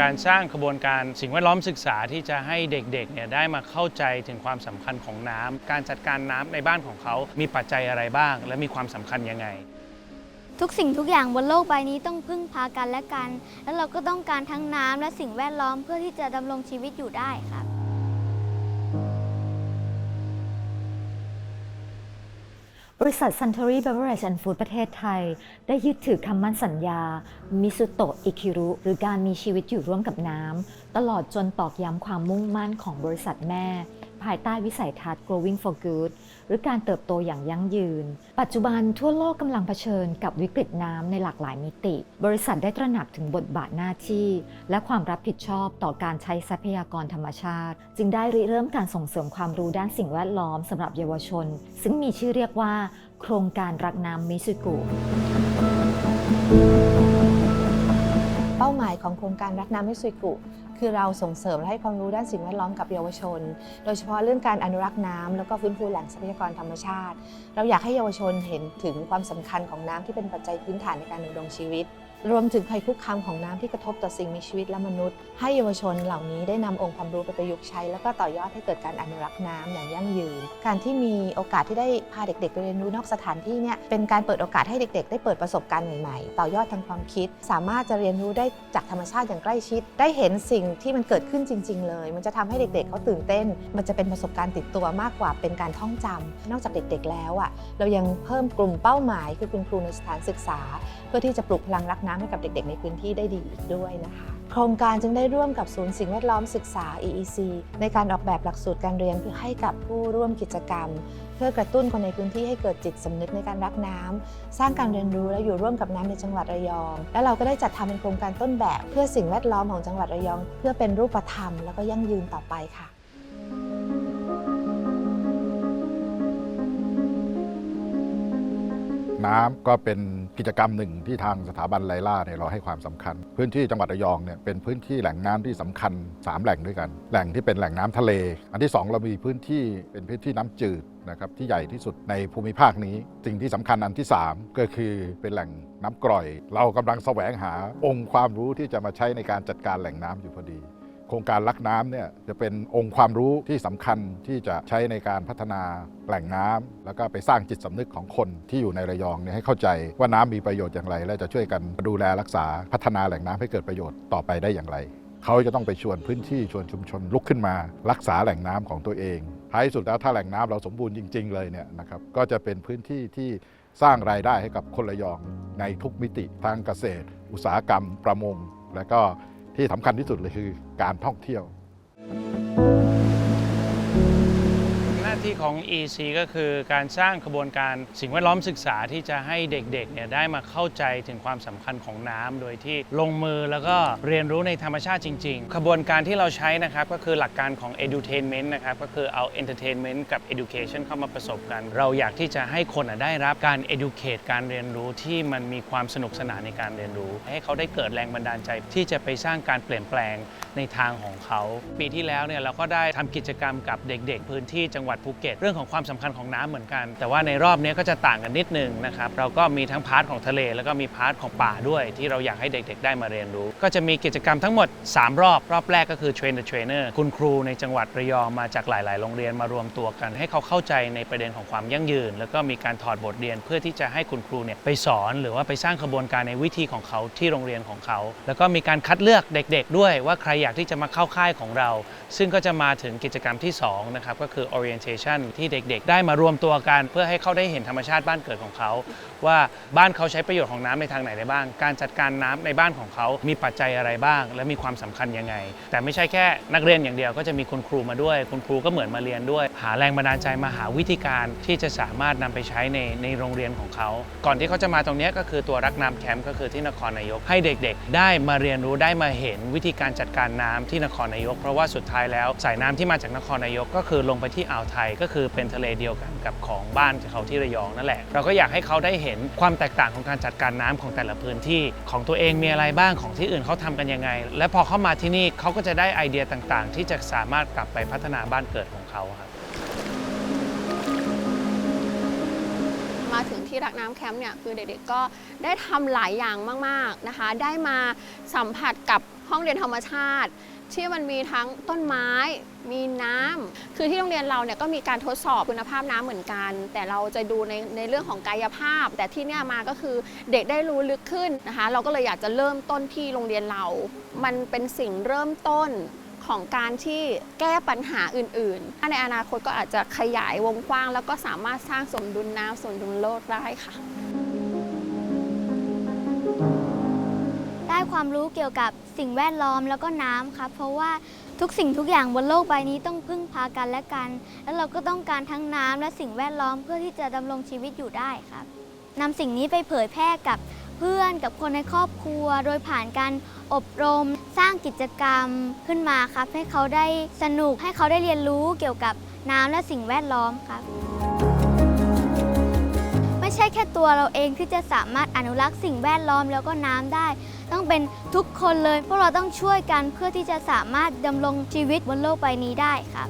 การสร้างขบวนการสิ่งแวดล้อมศึกษาที่จะให้เด็กๆเนี่ยได้มาเข้าใจถึงความสำคัญของน้ำการจัดการน้ำในบ้านของเขา มีปัจจัยอะไรบ้าง และมีความสำคัญยังไง ทุกสิ่งทุกอย่างบนโลกใบนี้ต้องพึ่งพากันและกัน แล้วเราก็ต้องการทั้งน้ำและสิ่งแวดล้อมเพื่อที่จะดำรงชีวิตอยู่ได้ครับ ริษัท Suntory Beverage and Food ประเทศไทย ได้ยึดถือคำมั่นสัญญา มิสุโตะอิคิรุ หรือการมีชีวิตอยู่ร่วมกับน้ำ ตลอดจนตอกย้ำความมุ่งมั่นของบริษัทแม่ ภายใต้วิสัยทัศน์ Growing for Good หรือการเติบโตอย่างยั่งยืน ปัจจุบันทั่วโลกกำลังเผชิญกับวิกฤตน้ำในหลากหลายมิติ บริษัทได้ตระหนักถึงบทบาทหน้าที่ และความรับผิดชอบต่อการใช้ทรัพยากรธรรมชาติ จึงได้ริเริ่มการส่งเสริมความรู้ด้านสิ่งแวดล้อมสำหรับเยาวชน ซึ่งมีชื่อเรียกว่า โครงการรักน้ำมิสุกุเป้าหมายของโครงการรักน้ำมิสุกุ คือเราส่งเสริมและให้ความรู้ด้านสิ่งแวดล้อมกับเยาวชน โดยเฉพาะเรื่องการอนุรักษ์น้ำแล้วก็ฟื้นฟูแหล่งทรัพยากรธรรมชาติ เราอยากให้เยาวชนเห็นถึงความสำคัญของน้ำที่เป็นปัจจัยพื้นฐานในการดำรงชีวิต รวมถึงภัยคุกคามของน้ำที่กระทบต่อสิ่งมีชีวิตและมนุษย์ ให้เยาวชนเหล่านี้ได้นำองค์ความรู้ไปประยุกต์ใช้ แล้วก็ต่อยอดให้เกิดการอนุรักษ์น้ำอย่างยั่งยืน การที่มีโอกาสที่ได้พาเด็กๆไปเรียนรู้นอกสถานที่เนี่ยเป็นการเปิดโอกาสให้เด็ก ๆ ได้เปิดประสบการณ์ใหม่ๆ ต่อยอดทางความคิด สามารถจะเรียนรู้ได้จากธรรมชาติอย่างใกล้ชิด ได้เห็นสิ่งที่มันเกิดขึ้นจริง ๆ เลย มันจะทำให้เด็ก ๆเขาตื่นเต้น มันจะเป็นประสบการณ์ติดตัวมากกว่าเป็นการท่องจำนอกจากเด็ก ๆ แล้วอะเรายังเพิ่มกลุ่มเป้าหมาย คือคุณครูในสถานศึกษา เพื่อที่จะปลุกพลังรักน้ำให้กับเด็ก ๆ ในพื้นที่ได้ดีอีกด้วยนะคะ โครงการจึงได้ร่วมกับศูนย์สิ่งแวดล้อมศึกษา EEC ในการออกแบบหลักสูตรการเรียนเพื่อให้กับผู้ร่วมกิจกรรม เพื่อกระตุ้นคนในพื้นที่ให้เกิดจิตสำนึกในการรักน้ำสร้างการเรียนรู้และอยู่ร่วมกับน้ำในจังหวัดระยอง และเราก็ได้จัดทำเป็นโครงการต้นแบบเพื่อสิ่งแวดล้อมของจังหวัดระยอง เพื่อเป็นรูปธรรม แล้วก็ยั่งยืนต่อไปค่ะน้ำก็เป็น กิจกรรมหนึ่งที่ทางสถาบันไลล่าเนี่ยเราให้ความสำคัญ พื้นที่จังหวัดระยองเนี่ยเป็นพื้นที่แหล่งน้ำที่สำคัญ 3 แหล่งด้วยกัน แหล่งที่เป็นแหล่งน้ำทะเล อันที่ 2 เรามีพื้นที่เป็นพื้นที่น้ำจืดนะครับที่ใหญ่ที่สุดในภูมิภาคนี้ สิ่งที่สำคัญอันที่ 3 ก็คือเป็นแหล่งน้ำกร่อย เรากำลังแสวงหาองค์ความรู้ที่จะมาใช้ในการจัดการแหล่งน้ำอยู่พอดี โครงการรักน้ำเนี่ยจะเป็นองค์ความรู้ที่สำคัญที่จะใช้ในการพัฒนาแหล่งน้ำแล้วก็ไปสร้างจิตสำนึกของคนที่อยู่ในระยองเนี่ยให้เข้าใจว่าน้ำมีประโยชน์อย่างไร และจะช่วยกันดูแลรักษาพัฒนาแหล่งน้ำให้เกิดประโยชน์ต่อไปได้อย่างไร เขาจะต้องไปชวนพื้นที่ชวนชุมชนลุกขึ้นมา รักษาแหล่งน้ำของตัวเองท้ายสุดแล้วถ้าแหล่งน้ำเราสมบูรณ์จริง ๆ เลยเนี่ยนะครับก็จะเป็นพื้นที่ที่สร้างรายได้ให้กับคนระยองในทุกมิติทางเกษตร อุตสาหกรรม ประมง และก็ ที่สำคัญที่สุดเลยคือการท่องเที่ยว ที่ของ EC ก็คือการสร้างขบวนการสิ่งแวดล้อมศึกษาที่จะให้เด็กๆเนี่ยได้มาเข้าใจถึงความสำคัญของน้ำโดยที่ลงมือแล้วก็เรียนรู้ในธรรมชาติจริงๆขบวนการที่เราใช้นะครับก็คือหลักการของ edutainment นะครับก็คือเอา entertainment กับ education เข้ามาผสมกัน เราอยากที่จะให้คนอะได้รับการ educate การเรียนรู้ที่มันมีความสนุกสนานในการเรียนรู้ ให้เขาได้เกิดแรงบันดาลใจที่จะไปสร้างการเปลี่ยนแปลงในทางของเขา ปีที่แล้วเนี่ยเราก็ได้ทำกิจกรรมกับเด็ก ๆ พื้นที่จังหวัดภูเก็ตเรื่องของความสำคัญของน้ำเหมือนกัน แต่ว่าในรอบนี้ก็จะต่างกันนิดนึงนะครับเราก็มีทั้งพาร์ทของทะเล แล้วก็มีพาร์ทของป่าด้วย ที่เราอยากให้เด็ก ๆ ได้มาเรียนรู้ ก็จะมีกิจกรรมทั้งหมด 3 รอบ รอบแรกก็คือ Train the Trainer คุณครูในจังหวัดระยองมาจากหลาย ๆ โรงเรียนมารวมตัวกัน ให้เขาเข้าใจในประเด็นของความยั่งยืน แล้วก็มีการถอดบทเรียนเพื่อที่จะให้คุณครูเนี่ยไปสอน หรือว่าไปสร้างขบวนการในวิธีของเขาที่โรงเรียนของเขา แล้วก็มีการคัดเลือกเด็ก ๆ ด้วยว่าใครอยากที่จะมาเข้าค่ายของเรา ซึ่งก็จะมาถึงกิจกรรมที่2นะครับก็คือ orientation ที่เด็กๆ ได้มารวมตัวกัน เพื่อให้เขาได้เห็นธรรมชาติบ้านเกิดของเขา ว่าบ้านเขาใช้ประโยชน์ของน้ำในทางไหนได้บ้าง การจัดการน้ำในบ้านของเขา มีปัจจัยอะไรบ้าง และมีความสำคัญยังไง แต่ไม่ใช่แค่นักเรียนอย่างเดียวก็จะมีคุณครูมาด้วย คุณครูก็เหมือนมาเรียนด้วย หาแรงบันดาลใจมาหาวิธีการที่จะสามารถนำไปใช้ในในโรงเรียนของเขา ก่อนที่เขาจะมาตรงนี้ก็คือตัวรักน้ำแคมป์ก็คือที่นครนายกให้เด็กๆ ได้มาเรียนรู้ได้มาเห็นวิธีการจัดการน้ำที่นครนายก เพราะว่าสุดท้ายแล้วสายน้ำที่มาจากนครนายกก็คือลงไปที่อ่าวไทยก็คือเป็นทะเลเดียวกันกับของบ้านเขาที่ระยองนั่นแหละ เราก็อยากให้เขาได้เห็นความแตกต่างของการจัดการน้ำของแต่ละพื้นที่ของตัวเองมีอะไรบ้างของที่อื่นเขาทำกันยังไง และพอเข้ามาที่นี่เขาก็จะได้ไอเดียต่างๆ ที่จะสามารถกลับไปพัฒนาบ้านเกิดของเขาครับมาถึงที่รักน้ำแคมป์เนี่ยคือเด็กๆก็ได้ทำหลายอย่างมากๆนะคะ ได้มาสัมผัสกับ ห้องเรียนธรรมชาติ ที่มันมีทั้งต้นไม้ มีน้ำคือที่โรงเรียนเราเนี่ยก็มีการทดสอบคุณภาพน้ำเหมือนกัน แต่เราจะดูในในเรื่องของกายภาพ แต่ที่เนี่ยมาก็คือเด็กได้รู้ลึกขึ้นนะคะ เราก็เลยอยากจะเริ่มต้นที่โรงเรียนเรา มันเป็นสิ่งเริ่มต้นของการที่แก้ปัญหาอื่นๆถ้าในอนาคตก็อาจจะขยายวงกว้าง แล้วก็สามารถสร้างสมดุลน้ำสมดุลโลกได้ค่ะ ความรู้เกี่ยวกับสิ่งแวดล้อมแล้วก็น้ำครับเพราะว่าทุกสิ่งทุกอย่างบนโลกใบนี้ต้องพึ่งพากันและกัน แล้วเราก็ต้องการทั้งน้ำและสิ่งแวดล้อมเพื่อที่จะดำรงชีวิตอยู่ได้ครับนำสิ่งนี้ไปเผยแพร่กับเพื่อนกับคนในครอบครัว โดยผ่านการอบรม สร้างกิจกรรมขึ้นมาครับให้เขาได้สนุกให้เขาได้เรียนรู้เกี่ยวกับน้ำและสิ่งแวดล้อมครับ ไม่ใช่แค่ตัวเราเองที่จะสามารถอนุรักษ์สิ่งแวดล้อมแล้วก็น้ำได้ ต้องเป็นทุกคนเลย พวกเราต้องช่วยกันเพื่อที่จะสามารถดำรงชีวิตบนโลกใบนี้ได้ครับ